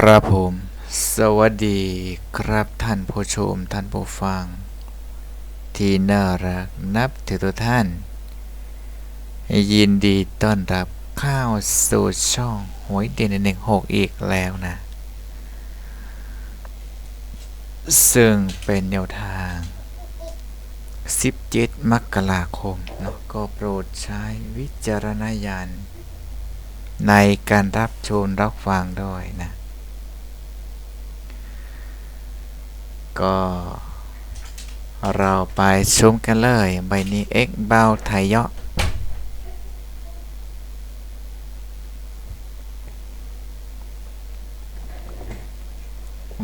ครับผม สวัสดีครับท่านผู้ชมท่านผู้ฟัง ที่น่ารักนับถือทุกท่าน ยินดีต้อนรับเข้าสู่ช่องหวยเด่นหนึ่งหกอีกแล้วนะ ซึ่งเป็นแนวทาง 17 มกราคมเนาะก็โปรดใช้วิจารณญาณในการรับชมรับฟังด้วยนะ ก็เราไปชมกันเลย ใบนี้ X เบาไทยเยาะ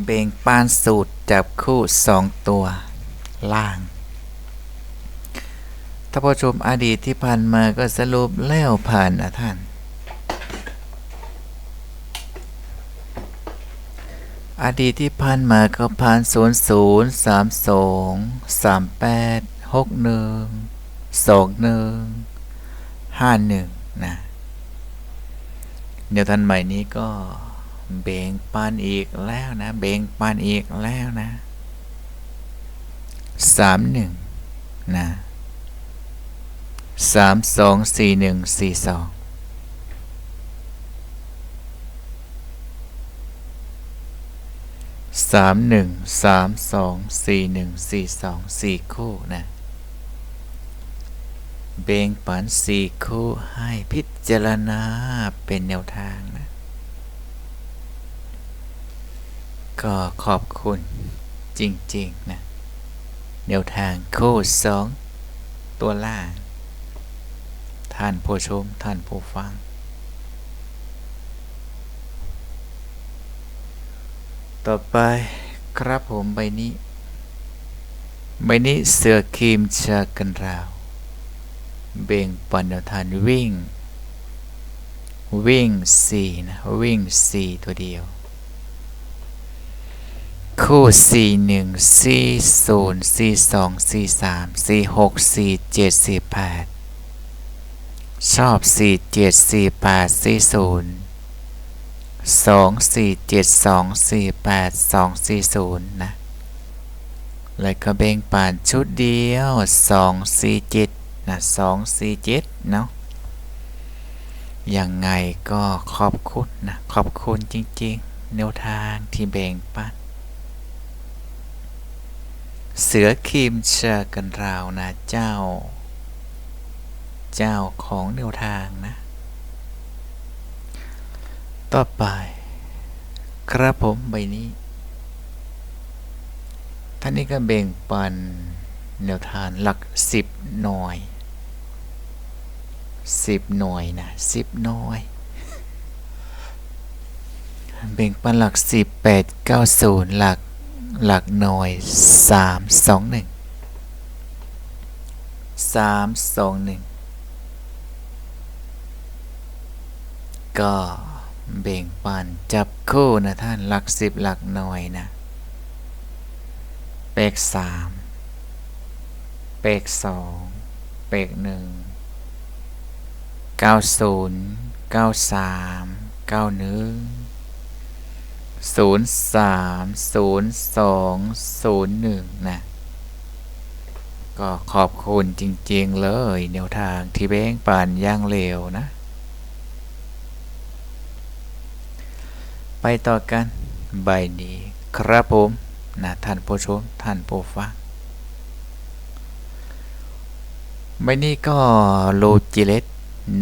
เบ่งปานสูตรจับคู่สองตัว ล่าง ถ้าผู้ชมอดีตที่ผ่านมาก็สรุปแล้วผ่านนะท่าน อดีตที่ผ่านมาก็ผ่าน0 0 3 2 3 8 6 1 2 1 5 1นะเดี๋ยวท่านใหม่นี้ก็เบ่งปันอีกแล้วนะ เบ่งปันอีกแล้วนะ3 1นะ3 2 4 1 4 2สามหนึ่งสามสองสี่หนึ่งสี่สองสี่คู่นะเบ่งปันสี่คู่ให้พิจารณาเป็นแนวทางนะก็ขอบคุณจริงๆนะแนวทางคู่สองตัวล่าง ท่านผู้ชม ท่านผู้ฟัง ต่อไปครับผมใบนี้ ใบนี้เสือครีมชากันราว เบ่งปันแนวทานวิ่ง วิ่งสี่นะวิ่งสี่ตัวเดียว คู่สี่หนึ่งสี่ศูนย์สี่สองสี่สามสี่หกสี่เจ็ดสี่แปดชอบสี่เจ็ดสี่แปดสี่ศูนย์ สองสี่เจ็ดสองสี่แปดสองสี่ศูนย์นะ แล้วก็เบ่งป่านชุดเดียวสองสี่เจ็ดนะสองสี่เจ็ดเนาะยังไงก็ขอบคุณนะ ขอบคุณจริงๆ แนวทางที่แบ่งปันเสือครีมเชอกันราวนะเจ้า เจ้าของแนวทางนะ ต่อไปครับผมใบนี้ ท่านนี้ก็เบ่งปันแนวทางหลักสิบหน่วยสิบหน่วยนะสิบหน่วยเบ่งปันหลักสิบแปดเก้าศูนย์หลักหลักหน่วยสามสองหนึ่งสามสองหนึ่งก็ เบ่งปันจับคู่นะท่านหลักสิบหลักหน่วยนะเปกสามเปกสองเปกหนึ่งเก้าศูนย์เก้าสามเก้าหนึ่งศูนย์สามศูนย์สองศูนย์หนึ่งนะก็ขอบคุณจริง ๆ เลยแนวทางที่เบ้งปานย่างเร็วนะ ไปต่อกันใบนี้ครับผมนะท่านผู้ชมท่านผู้ฟังใบนี้ก็โลจิเลต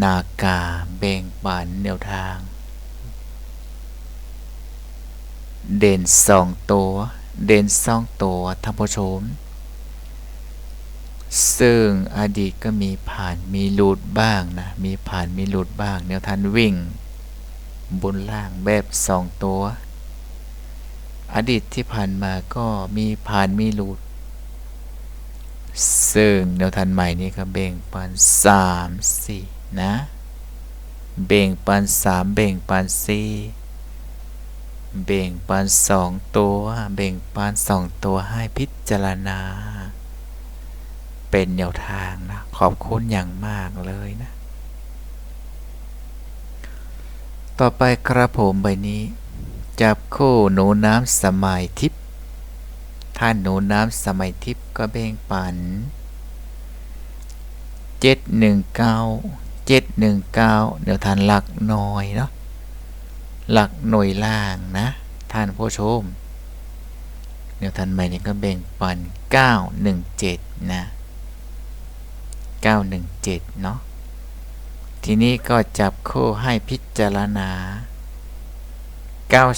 นากาเบ่งบานแนวทาง เด่นสองตัว เด่นสองตัวท่านผู้ชม ซึ่งอดีตก็มีผ่านมีหลุดบ้างนะ มีผ่านมีหลุดบ้าง แนวทันวิ่ง บนล่างแบบสองตัว อดีตที่ผ่านมาก็มีผ่านมีหลุดซึ่งแนวทันใหม่นี้ก็เบ่งปันสามสี่นะ เบ่งปันสามเบ่งปันสี่เบ่งปันสองตัว เบ่งปันสองตัวให้พิจารณา เป็นแนวทางนะ ขอบคุณอย่างมากเลยนะ ต่อไปครับผมใบนี้ จับคู่หนูน้ำสมัยทิพย์ท่านหนูน้ำสมัยทิพย์ก็แบ่งปันเจ็ดหนึ่งเก้าเจ็ดหนึ่งเก้าเดี๋ยวท่านหลักหน่อยเนาะหลักหน่วยล่างนะ ท่านผู้ชม เดี๋ยวท่านใหม่นี่ก็แบ่งปันเก้าหนึ่งเจ็ดนะเก้าหนึ่งเจ็ดเนาะ ทีนี้ก็จับคู่ให้พิจารณา 90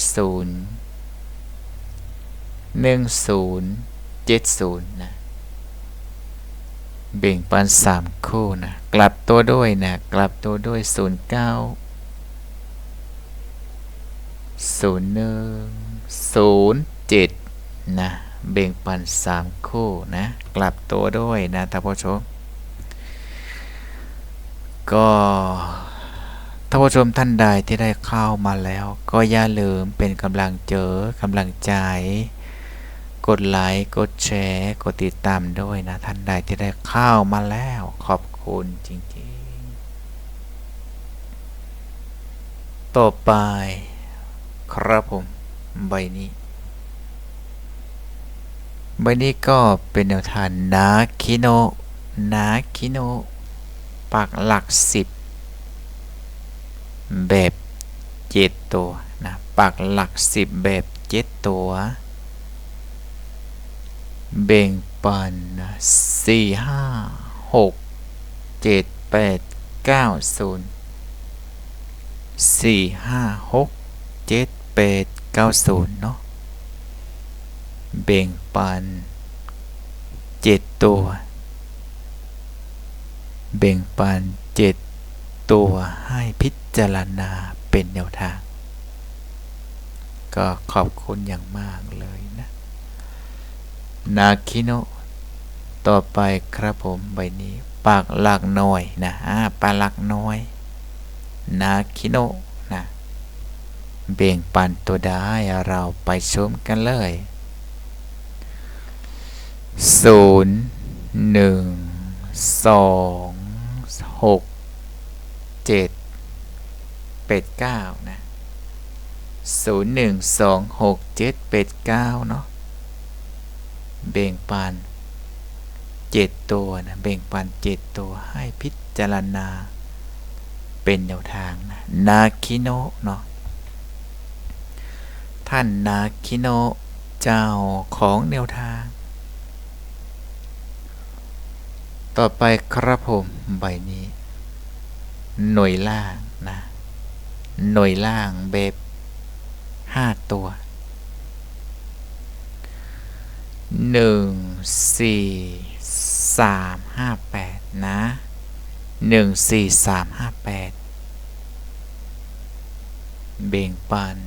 10 70 นะ เบ่งปัน3คู่นะ กลับตัวด้วยนะ กลับตัวด้วย 09 01 07 นะ เบ่งปัน3คู่นะ กลับตัวด้วยนะท่านผู้ชม ก็ท่านผู้ชมท่านใดที่ได้เข้ามาแล้ว ก็อย่าลืมเป็นกำลังเจอกำลังใจ กดไลค์กดแชร์กดติดตามด้วยนะ ท่านใดที่ได้เข้ามาแล้วขอบคุณจริงๆ ต่อไปครับผมใบนี้ ใบนี้ก็เป็นแนวทางนาคิโนนาคิโน ปักหลักสิบแบบเจ็ดตัวนะปักหลักสิบแบบเจ็ดตัว เบ่งปันสี่ห้าหกเจ็ดแปดเก้าศูนย์สี่ห้าหกเจ็ดแปดเก้าศูนย์เนาะเบ่งปันเจ็ดตัว เบ่งปันเจ็ดตัวให้พิจารณาเป็นแนวทาง ก็ขอบคุณอย่างมากเลยนะ นาคิโนต่อไปครับผมใบนี้ปากหลักน้อยนะอ่าปากหลักน้อย นาคิโนนะ เบ่งปันตัวได้เราไปชมกันเลยศูนย์หนึ่งสอง หกเจ็ดเป็ดเก้านะศูนย์หนึ่งสองหกเจ็ดเป็ดเก้าเนาะเบ่งปันเจ็ดตัวนะเบ่งปันเจ็ดตัวให้พิจารณา เป็นแนวทางนะนาคิโนะเนาะท่านนาคิโนะเจ้าของแนวทาง ต่อไปครับผมใบนี้ หน่วยล่างนะ หน่วยล่างเบบห้าตัวหนึ่งสี่สามห้าแปดนะหนึ่งสี่สามห้าแปดเบ่งปัน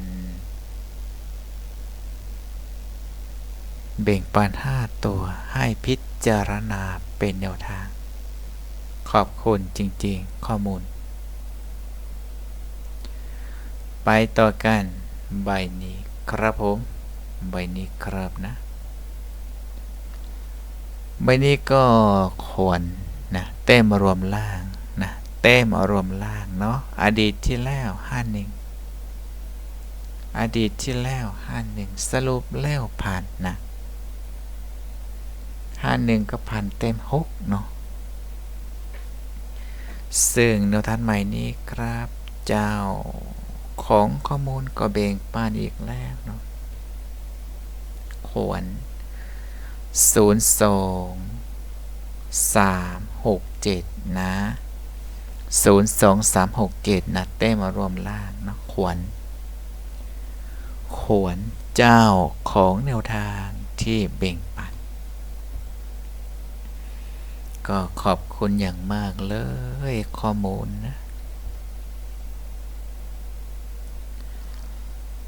เบ่งปันห้าตัวให้พิจารณาเป็นแนวทาง ขอบคุณจริงๆข้อมูล ไปต่อกันใบนี้ครับผมใบนี้ครับนะ ใบนี้ก็ควรนะเต้มรวมล่างนะเต้มรวมล่างเนาะอดีตที่แล้วห้าหนึ่งอดีตที่แล้วห้าหนึ่งสรุปแล้วผ่านนะ ห้าหนึ่งก็ผ่านเต็มหกเนาะซึ่งแนวทานใหม่นี้ครับ เจ้าของข้อมูลก็เบ่งปานอีกแล้วเนาะควรศูนย์สองสามหกเจ็ดนะศูนย์สองสามหกเจ็ดนะเต้มารวมล่างนะควรขวนเจ้าของแนวทางที่เบ่งปัน ก็ขอบคุณอย่างมากเลยข้อมูลนะ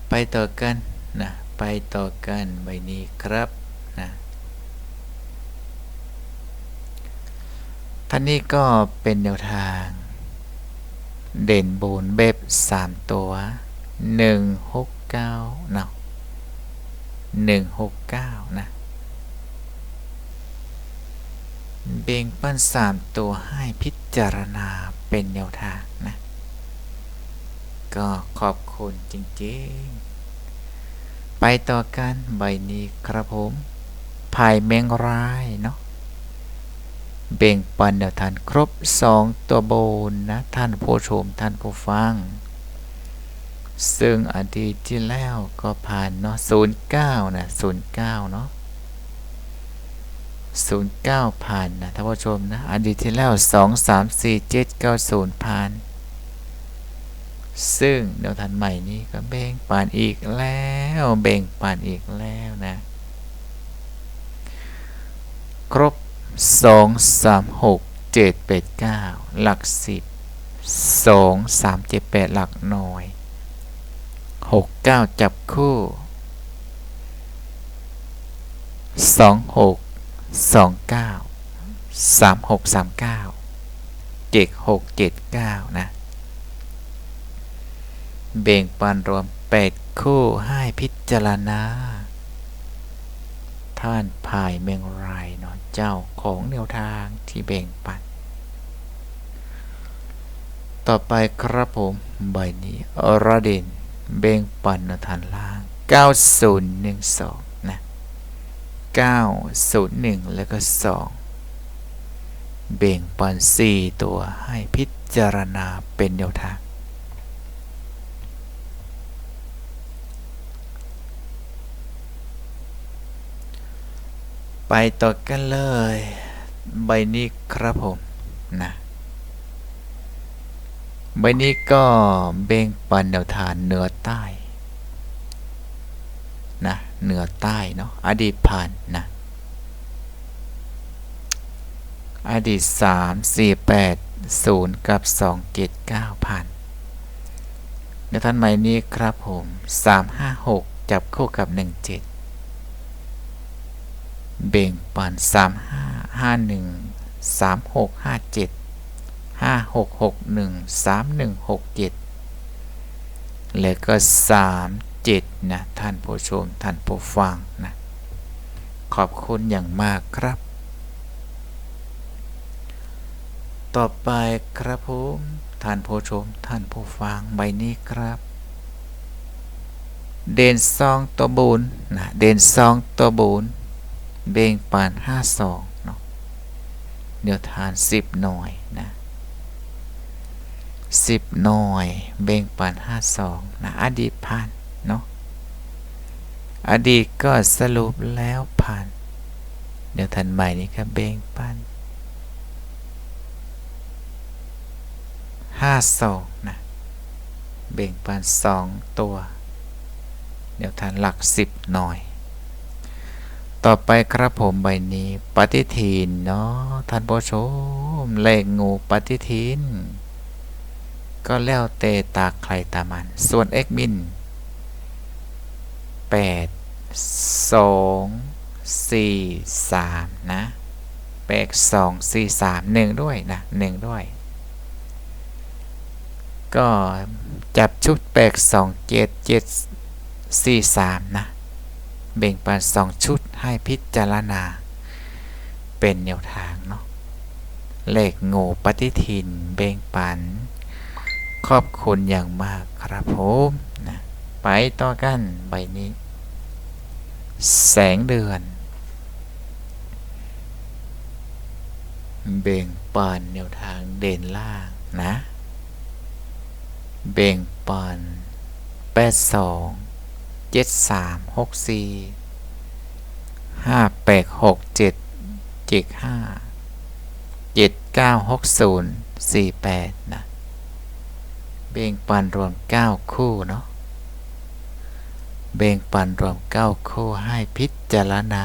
ไปต่อกันนะ ไปต่อกันใบนี้ครับนะท่านนี้ก็เป็นแนวทาง เด่นบูนเบบสามตัวหนึ่งหกเก้าเนาะหนึ่งหกเก้านะ เบ่งปันสามตัวให้พิจารณาเป็นแนวทางนะ ก็ขอบคุณจริงๆ ไปต่อกันใบนี้ครับผมพายแมงรายเนาะเบ่งปันแนวทานครบ 2 ตัวโบนนะท่านผู้ชมท่านผู้ฟัง ซึ่งอดีตที่แล้วก็ผ่านเนาะ09นะ09 เนาะ 09ผ่านนะท่านผู้ชมนะอดีตที่แล้ว2 3 4 7 9 0ผ่านซึ่งแนวทานใหม่นี้ก็เบ่งปานอีกแล้วเบ่งปานอีกแล้วนะ ครบสองสามหกเจ็ดแปดเก้าหลักสิบสองสามเจ็ดแปดหลักหน่วยหกเก้าจับคู่สอ งหกสองเก้าสามหกสามเก้าเจ็ดหกเจ็ดเก้านะ เบ่งปันรวมแปดคู่ให้พิจารณา ท่านพายเมงไรเนาะเจ้าของแนวทางที่เบ่งปัน ต่อไปครับผม ใบนี้อรเดนเบ่งปันฐานล่าง 9012 นะ901 แล้วก็ 2 เบ่งปัน4ตัวให้พิจารณาเป็นแนวทางไปต่อกันเลย ใบนี้ครับผมนะใบนี้ก็เบ่งปันแนวทานเหนือใต้นะ เหนือใต้เนาะอดีตผ่านนะอดีตสามสี่แปดศูนย์กับสองเจ็ดเก้าผ่านในท่านใหม่นี้ครับผมสามห้าหกจับคู่กับหนึ่งเจ็ดเบ่งปันสามห้าห้าหนึ่งสามหกห้าเจ็ดห้าหกหกหนึ่งสามหนึ่งหกเจ็ดแล้วก็สาม นะท่านผู้ชมท่านผู้ฟังนะขอบคุณอย่างมากครับ ต่อไปครับผมท่านผู้ชมท่านผู้ฟังใบนี้ครับ เด่นซองตัวบุญนะเด่นซองตัวบุญเบ่งปานห้าสองเนาะเดี๋ยวทานสิบหน่วยนะสิบหน่วยเบ่งปานห้าสองนะอดีตผ่านเนาะ อดีตก็สรุปแล้วผ่าน เดี๋ยวทันใหม่นี้ก็เบ่งปานห้าสองนะ เบ่งปานสองตัว เดี๋ยวทันหลักสิบหน่อย ต่อไปครับผมใบนี้ปฏิทินเนาะท่านผู้ชมเลขงูปฏิทิน ก็แล้วเตตาใครตามัน ส่วนเอ็กมิน8 2 4 3นะแปดสองสี่สามหนึ่งด้วยนะหนึ่งด้วย ก็จับชุดแปดสองเจ็ดเจ็ดสี่สามนะเบ่งปันสองชุดให้พิจารณา เป็นแนวทางเนาะเลขโง่ปฏิทินเบ่งปัน ขอบคุณอย่างมากครับผมนะไปต่อกันใบนี้ แสงเดือน เบ่งปันแนวทางเด่นล่างนะ เบ่งปันแปดสองเจ็ดสามหกสี่ห้าแปดหกเจ็ดเจ็ดห้าเจ็ดเก้าหกศูนย์สี่แปดนะ เบ่งปันรวมเก้าคู่เนาะ เบ่งปันรวมเก้าคู่ให้พิจารณา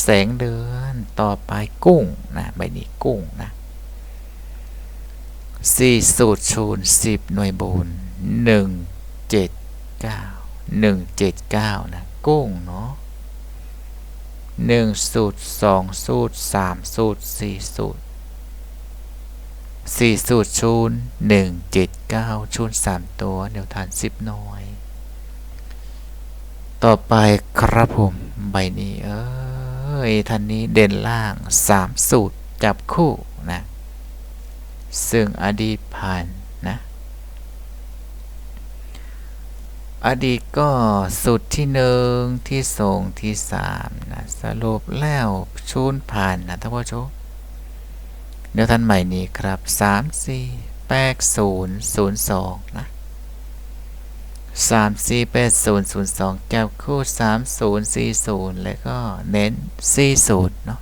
แสงเดือนต่อไปกุ้งนะใบนี้กุ้งนะสี่สูตรชูนสิบหน่วยบุญหนึ่งเจ็ดเก้าหนึ่งเจ็ดเก้านะกุ้งเนาะหนึ่งสูตรสองสูตรสามสูตรสี่สูตรสี่สูตรชูนหนึ่งเจ็ดเก้าชูนสามตัวเดี๋ยวทานสิบน้อย ต่อไปครับผม ใบนี้ เอ้ยท่านนี้เด่นล่างสามสูตรจับคู่นะ ซึ่งอดีตผ่านนะ อดีตก็สุดที่หนึ่งที่สองที่สามนะสรุปแล้วชูนผ่านนะท่านผู้ชมเดี๋ยวท่านใหม่นี้ครับสามสี่แปดศูนย์ศูนย์สองนะ สามสี่แปดศูนย์ศูนย์สองจับคู่สามศูนย์สี่ศูนย์แล้วก็เน้นสี่ศูนย์เนาะ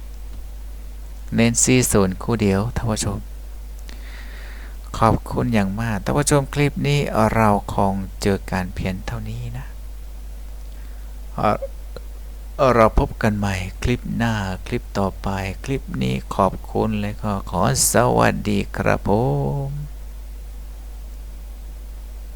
เน้นสี่ศูนย์คู่เดียวท่านผู้ชม ขอบคุณอย่างมากท่านผู้ชมคลิปนี้เราคงเจอการเพียงเท่านี้นะเราพบกันใหม่คลิปหน้าคลิปต่อไป คลิปนี้ขอบคุณและก็ขอสวัสดีครับผม